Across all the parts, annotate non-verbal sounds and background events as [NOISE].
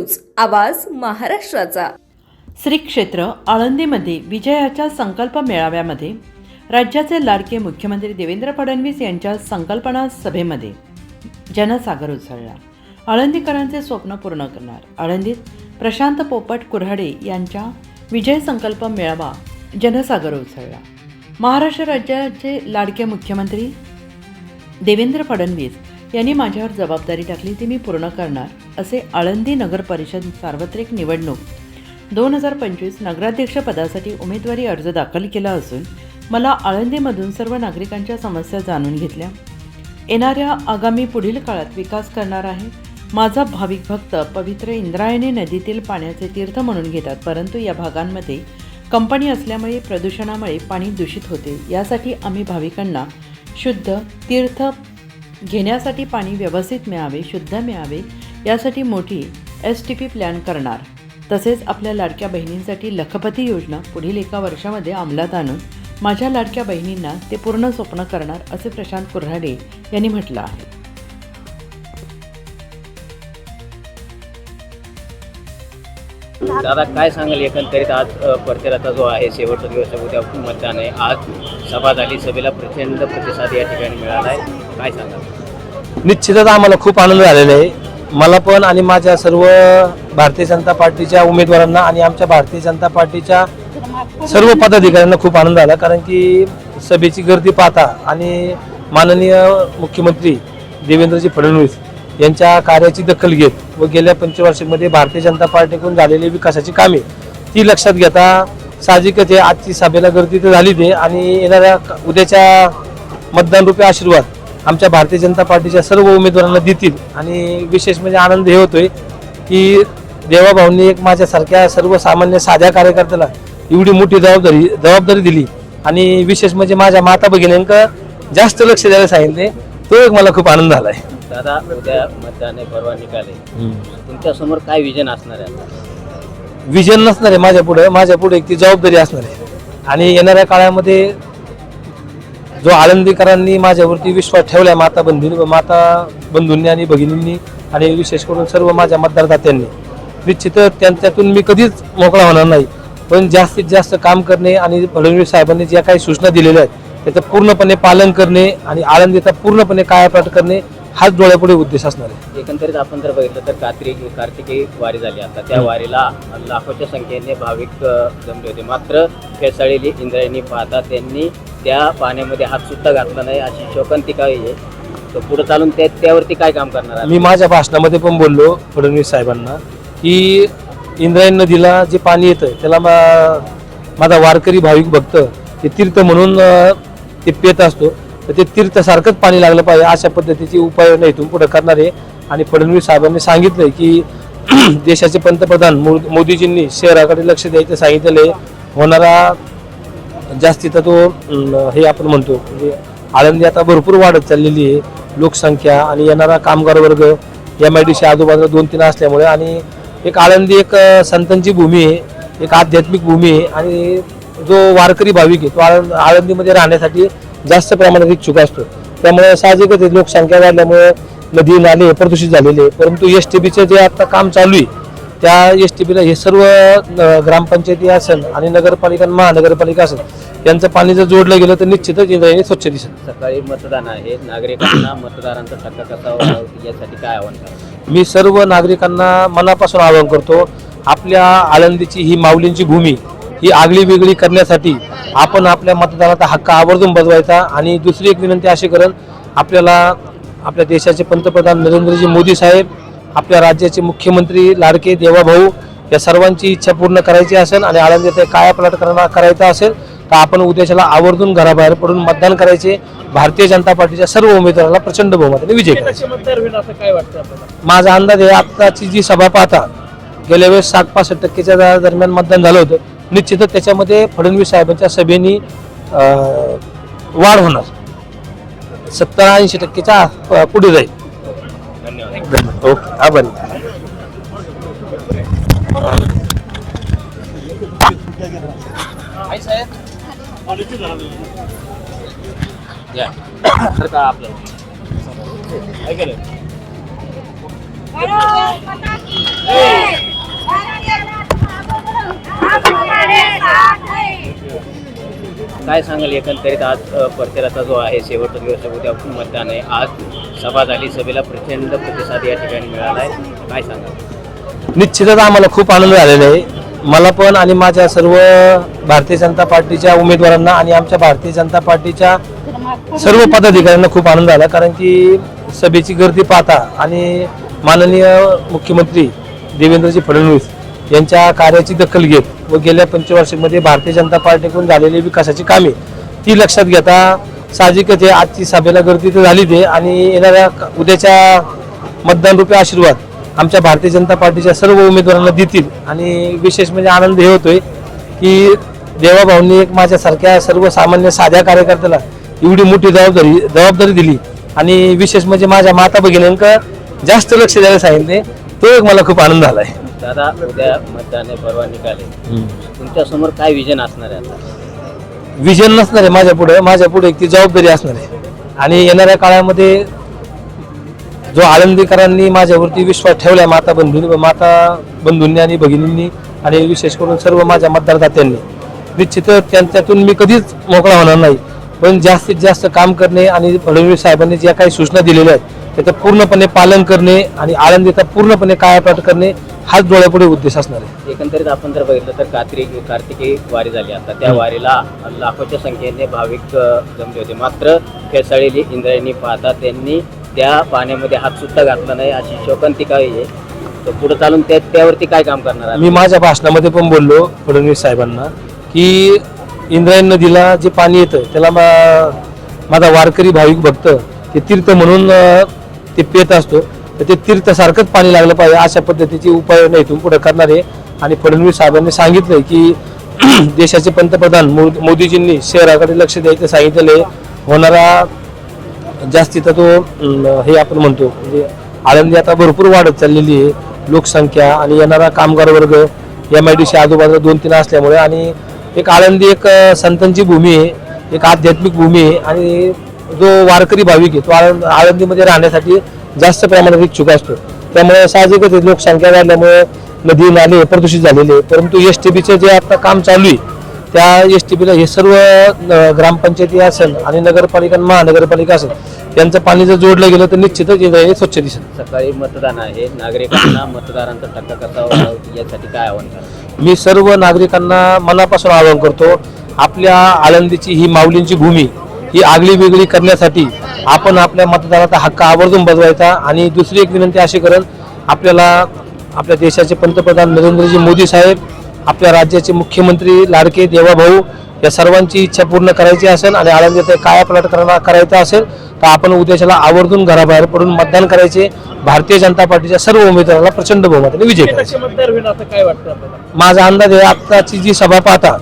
News आवाज महाराष्ट्राचा. श्री क्षेत्र आळंदीमध्ये विजयाच्या संकल्प मेळाव्यामध्ये राज्याचे लाडके मुख्यमंत्री देवेंद्र फडणवीस यांच्या संकल्पना सभेमध्ये जनसागर उसळला. आळंदीकरांचे स्वप्न पूर्ण करणार. आळंदीत प्रशांत पोपट कुऱ्हाडे यांच्या विजय संकल्प मेळावा जनसागर उसळला. महाराष्ट्र राज्याचे लाडके मुख्यमंत्री देवेंद्र फडणवीस यांनी माझ्यावर जबाबदारी टाकली ती मी पूर्ण करणार असे आळंदी नगर परिषद सार्वत्रिक निवडणूक. दोन हजार पंचवीस नगराध्यक्षपदासाठी उमेदवारी अर्ज दाखल केला असून मला आळंदीमधून सर्व नागरिकांच्या समस्या जाणून घेतल्या. येणाऱ्या आगामी पुढील काळात विकास करणार आहे. माझा भाविक भक्त पवित्र इंद्रायणी नदीतील पाण्याचे तीर्थ म्हणून घेतात परंतु या भागांमध्ये कंपनी असल्यामुळे प्रदूषणामुळे पाणी दूषित होते. यासाठी आम्ही भाविकांना शुद्ध तीर्थ घेण्यासाठी पाणी व्यवस्थित मिळावे शुद्ध मिळावे यासाठी मोठी एस टी पी प्लॅन करणार. तसेच आपल्या लाडक्या बहिणींसाठी लखपती योजना पुढील एका वर्षामध्ये अंमलात आणून माझ्या लाडक्या बहिणींना ते पूर्ण स्वप्न करणार असे प्रशांत कुऱ्हाडे यांनी म्हटलं आहे. दादा काय सांगाल एकंदरीत आज परतेराचा प्रचाराचा जो आहे शेवटचा दिवस आहे, उद्या मतदान आहे. आज सभा झाली सभेला प्रचंड प्रतिसाद या ठिकाणी मिळाला आहे. काय सांगाल? निश्चितच आम्हाला खूप आनंद झालेला आहे. मला पण आणि माझ्या सर्व भारतीय जनता पार्टीच्या उमेदवारांना आणि आमच्या भारतीय जनता पार्टीच्या सर्व पदाधिकाऱ्यांना खूप आनंद आला. कारण की सभेची गर्दी पाहता आणि माननीय मुख्यमंत्री देवेंद्रजी फडणवीस यांच्या कार्याची दखल घेत व गेल्या पंचवार्षिकमध्ये भारतीय जनता पार्टीकडून झालेली विकासाची कामे ती लक्षात घेता साहजिकच आहे आजची सभेला गर्दी तर झाली ते आणि येणाऱ्या उद्याच्या मतदान रूपी आशीर्वाद आमच्या भारतीय जनता पार्टीच्या सर्व उमेदवारांना देतील आणि विशेष म्हणजे आनंद हे होतोय की देवाभाऊंनी एक माझ्यासारख्या सर्वसामान्य साध्या कार्यकर्त्याला एवढी मोठी जबाबदारी जबाबदारी दिली. आणि विशेष म्हणजे माझ्या माता भगिनींक जास्त लक्ष द्यायला सांगितले तो एक मला खूप आनंद झाला आहे दादा उद्या मतदान आहे परवा निकाले तुमच्यासमोर काय विजन असणार आहे? विजन नसणार आहे माझ्या पुढे. माझ्या पुढे एक ती जबाबदारी असणार आहे. आणि येणाऱ्या काळामध्ये जो आळंदीकरांनी माझ्यावरती विश्वास ठेवलाय माता बंधू माता बंधूंनी आणि भगिनींनी आणि विशेष करून सर्व माझ्या मतदारदात्यांनी निश्चितच त्यांच्यातून मी कधीच मोकळा होणार नाही. पण जास्तीत जास्त काम करणे आणि फडणवीस साहेबांनी ज्या काही सूचना दिलेल्या आहेत त्याचं पूर्णपणे पालन करणे आणि आळंदीचा पूर्णपणे कायापाठ करणे हाच डोळ्यापुढे उद्देश असणार आहे. एकंदरीत आपण जर बघितलं तर कार्तिक कार्तिकी वारी झाली आता. त्या वारीला लाखोच्या संख्येने भाविक अ, जमले होते. मात्र फेसाळलेली इंद्रायणी पाहता त्यांनी त्या पाण्यामध्ये हात सुद्धा घातला नाही. अशी शोकांतिका आहे? तर पुढे चालून त्या त्यावरती काय काम करणार आहात? मी माझ्या भाषणामध्ये पण बोललो फडणवीस साहेबांना की इंद्रायणी नदीला जे पाणी येतं त्याला मा- माझा वारकरी भाविक भक्त ते तीर्थ म्हणून अं, ते पेत असतो. तर ते तीर्थसारखंच पाणी लागलं पाहिजे. अशा पद्धतीची उपाययोजना इथून पुढे करणार आहे. आणि फडणवीस साहेबांनी सांगितलंय की [CLEARS THROAT] देशाचे पंतप्रधान मोदीजींनी शहराकडे लक्ष द्यायचं सांगितलेलं आहे होणारा जास्तीचा तो हे आपण म्हणतो म्हणजे आळंदी आता भरपूर वाढत चाललेली आहे. लोकसंख्या आणि येणारा कामगार वर्ग एम आय डी सी आजूबाजूला दोन तीन असल्यामुळे आणि एक आळंदी एक संतांची भूमी आहे एक आध्यात्मिक भूमी आहे आणि जो वारकरी भाविक आहे तो आळंद आळंदीमध्ये राहण्यासाठी जास्त प्रमाणात इच्छुक असतो. त्यामुळे साहजिकच लोकसंख्या वाढल्यामुळे नदी नाले हे प्रदूषित झालेले परंतु एस टी बीचं जे आता काम चालू आहे त्या एस टी बीला हे सर्व ग्रामपंचायती असेल आणि नगरपालिका महानगरपालिका असेल यांचं पाणी जर जोडलं गेलं तर निश्चितच इंद्रायणी स्वच्छ दिसेल. सकाळी मतदान आहे. नागरिकांना मतदारांचा टक्का कसा वाढवावा यासाठी काय आव्हान मी सर्व नागरिकांना मनापासून आवाहन करतो आपल्या आळंदीची ही माऊलींची भूमी ही आगळी वेगळी करण्यासाठी आपण आपल्या मतदानाचा हक्क आवर्जून बजवायचा. आणि दुसरी एक विनंती अशी करण आपल्याला आपल्या देशाचे पंतप्रधान नरेंद्रजी मोदी साहेब आपल्या राज्याचे मुख्यमंत्री लाडके देवाभाऊ या सर्वांची इच्छा पूर्ण करायची असेल आणि आळंदीत कायापलट करणार करायचा असेल तर आपण उद्याच्याला आवर्जून घराबाहेर पडून मतदान करायचे. भारतीय जनता पार्टीच्या सर्व उमेदवाराला प्रचंड बहुमताने विजय करायचे माझा अंदाज आहे आत्ताची जी सभा पाहता गेल्या वेळेस साठ पासष्ट टक्केच्या दरम्यान मतदान झालं होतं. निश्चितच त्याच्यामध्ये फडणवीस साहेबांच्या सभेनी वाढ होणार. सत्तर ऐंशी टक्केच्या पुढे जाईल. धन्यवाद. ओके आभारी. आपलं काय सांगाल एकंदरीत आज अ, जो आहे शेवटचा दिवस आहे, उद्या मतदान आहे. आज सभा झाली सभेला प्रचंड प्रतिसाद या ठिकाणी मिळाला आहे काय सांगाल? निश्चितच आम्हाला खूप आनंद झालेला आहे. मला पण आणि माझ्या सर्व भारतीय जनता पार्टीच्या उमेदवारांना आणि आमच्या भारतीय जनता पार्टीच्या सर्व पदाधिकाऱ्यांना खूप आनंद झाला. कारण की सभेची गर्दी पाहता आणि माननीय मुख्यमंत्री देवेंद्रजी फडणवीस यांच्या कार्याची दखल घेत व गेल्या पंचवार्षिकमध्ये भारतीय जनता पार्टीकडून झालेली विकासाची कामे ती लक्षात घेता साहजिकच आहे. आजची सभेला गर्दी तर झाली ते आणि येणाऱ्या उद्याच्या मतदान रूपी आशीर्वाद आमच्या भारतीय जनता पार्टीच्या सर्व उमेदवारांना देतील. आणि विशेष म्हणजे आनंद हे होतोय की देवाभाऊंनी एक माझ्यासारख्या सर्वसामान्य साध्या कार्यकर्त्याला एवढी मोठी जबाबदारी जबाबदारी दिली. आणि विशेष म्हणजे माझ्या माता भगिनींका जास्त लक्ष द्यायला सांगितले तो एक मला खूप आनंद झाला आहे दादा उद्या मतदान आहे परवा निकाले तुमच्यासमोर काय विजन असणार आहे आता? विजन नसणार आहे माझ्या पुढे. माझ्या पुढे एक ती जबाबदारी असणार आहे. आणि येणाऱ्या काळामध्ये जो आळंदीकरांनी माझ्यावरती विश्वास ठेवलाय माता बंधू माता बंधूंनी आणि भगिनींनी आणि विशेष करून सर्व माझ्या मतदारदात्यांनी निश्चितच त्यांच्यातून मी कधीच मोकळा होणार नाही. पण जास्तीत जास्त काम करणे आणि फडणवीस साहेबांनी ज्या काही सूचना दिलेल्या आहेत त्याचं पूर्णपणे पालन करणे आणि आळंदीचा पूर्णपणे कायापाठ करणे हाच डोळ्यापुढे उद्देश असणार आहे. एकंदरीत आपण जर बघितलं तर कार्तिक कार्तिकी वारी झाली आता. त्या वारीला लाखोच्या संख्येने भाविक जमले होते. मात्र फेसाळलेली इंद्रायणी पाहता त्यांनी त्या पाण्यामध्ये हात सुद्धा घातला नाही अशी शोकांतिका आहे. तर पुढे चालून त्या त्यावरती काय काम करणार? मी माझ्या भाषणामध्ये पण बोललो फडणवीस साहेबांना की इंद्रायणी नदीला जे पाणी येतं त्याला मा- माझा वारकरी भाविक भक्त ते तीर्थ म्हणून ते पेत असतो तर ते तीर्थसारखंच पाणी लागलं पाहिजे अशा पद्धतीचे उपाय इथून पुढे करणार आहे. आणि फडणवीस साहेबांनी सांगितलं की [CLEARS THROAT] देशाचे पंतप्रधान मो- मोदीजींनी शहराकडे लक्ष द्यायचं सांगितलेलं आहे. होणारा जास्तीचा तो हे आपण म्हणतो म्हणजे आळंदी आता भरपूर वाढत चाललेली आहे. लोकसंख्या आणि येणारा कामगार वर्ग एम आय डी सी आजूबाजूला दोन तीन असल्यामुळे आणि एक आळंदी एक संतांची भूमी आहे एक आध्यात्मिक भूमी आहे आणि जो वारकरी भाविक आहे तो आळंद आळंदीमध्ये राहण्यासाठी जास्त प्रमाणात इच्छुक असतो. त्यामुळे साहजिकच आहे, लोकसंख्या वाढल्यामुळे नदी नाले प्रदूषित झालेले आहे. परंतु एस टी बीचं जे आता काम चालू आहे त्या एस टी बीला हे सर्व ग्रामपंचायती असेल आणि नगरपालिका महानगरपालिका असेल त्यांचं पाणी जर जोडलं गेलं तर निश्चितच हे स्वच्छ दिसेल. सकाळी मतदान आहे. नागरिकांना मतदारांचा टक्का कसा यासाठी काय आव्हान मी सर्व नागरिकांना मनापासून आवाहन करतो आपल्या आळंदीची ही माऊलींची भूमी ही आगळी वेगळी करण्यासाठी आपण आपल्या मतदाराचा हक्क आवर्जून बजवायचा आणि दुसरी एक विनंती अशी करेल आपल्याला आपल्या देशाचे पंतप्रधान नरेंद्रजी मोदी साहेब आपल्या राज्याचे मुख्यमंत्री लाडके देवाभाऊ या सर्वांची इच्छा पूर्ण करायची असेल आणि आळंदीचा कायापलट करणार करायचा असेल तर आपण उद्याच्याला आवर्जून घराबाहेर पडून मतदान करायचे. भारतीय जनता पार्टीच्या सर्व उमेदवाराला प्रचंड बहुमताने विजय करायचे. माझा अंदाज आहे आत्ताची जी सभा पाहता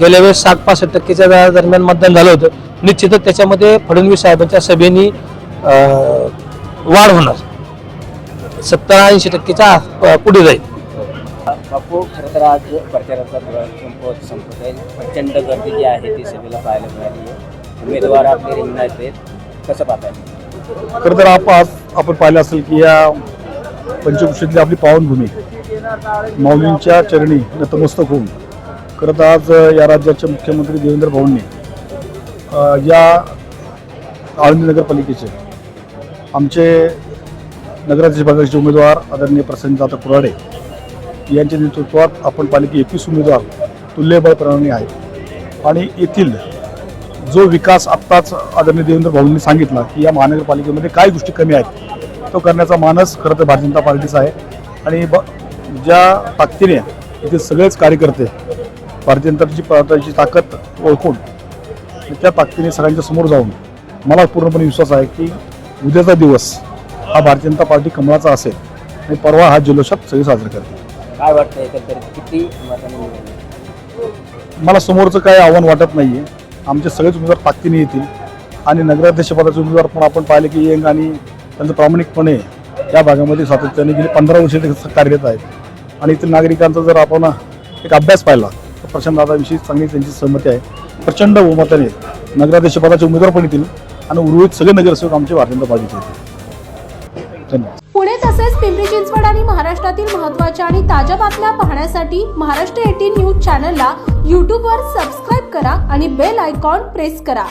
गेल्या वेळेस सात पासष्ट टक्केच्या दरम्यान मतदान झालं होतं. निश्चितच त्याच्यामध्ये फडणवीस साहेबांच्या सभेनी वाढ होणार. सत्तर ऐंशी टक्केच्या पुढे जाईल. बापू खरं तर आज प्रचाराचा संपत संपत आहे प्रचंड गर्दी जी आहे ती सभेला पाहायला मिळाली आहे. उमेदवार आपले रिंगणात आहेत. कसं पाहताय? खरं तर आप आज आपण पाहिलं असेल की या पंचकृषीतली आपली पावनभूमी माऊलींच्या चरणी नतमस्तक होऊन खरं तर आज या राज्याचे मुख्यमंत्री देवेंद्र भाऊंनी या आळंदी नगरपालिकेचे आमचे नगराध्यक्ष भागाचे उमेदवार आदरणीय प्रसन्नजात कुराडे यांच्या नेतृत्वात आपण पालिके एकवीस उमेदवार तुल्यबळ प्रणाली आहेत. आणि येथील जो विकास आत्ताच आदरणीय देवेंद्र भाऊंनी सांगितला की या महानगरपालिकेमध्ये काय गोष्टी कमी आहेत तो करण्याचा मानस खरं तर भारतीय जनता पार्टीचा आहे. आणि ब ज्या ताकदीने इथे सगळेच कार्यकर्ते भारतीय जनता पार्टीची ताकद ओळखून त्या ताकदीने सगळ्यांच्या समोर जाऊन मला पूर्णपणे विश्वास आहे की उद्याचा दिवस हा भारतीय जनता पार्टी कमळाचा असेल आणि परवा हा जल्लोषात सगळे साजरे करतील. काय वाटतं एकंदरीत? किती मतांनी निवडून मला समोरचं काही आव्हान वाटत नाही आहे आमचे सगळेच उमेदवार ताकदीने येतील आणि नगराध्यक्षपदाचे उमेदवार पण आपण पाहिले की यंग आणि त्यांचं प्रामाणिकपणे या भागामध्ये सातत्याने गेली पंधरा वर्षे ते कार्यरत आहेत. आणि इथील नागरिकांचा जर आपण एक अभ्यास पाहिला प्रशांतदादाविषयी चांगली त्यांची सहमती आहे. प्रचंड बहुमताने नगराध्यक्षपदाचे उमेदवार पण येतील आणि उर्वरित सगळे नगरसेवक आमचे भारतीय पाहिजे येतील धन्यवाद. पुणे तसेच पिंपरी चिंचवड आणि महाराष्ट्रातील महत्त्वाच्या आणि ताज्या बातम्या पाहण्यासाठी महाराष्ट्र एटीन न्यूज चॅनलला यूट्यूबवर सबस्क्राईब करा आणि बेल आयकॉन प्रेस करा.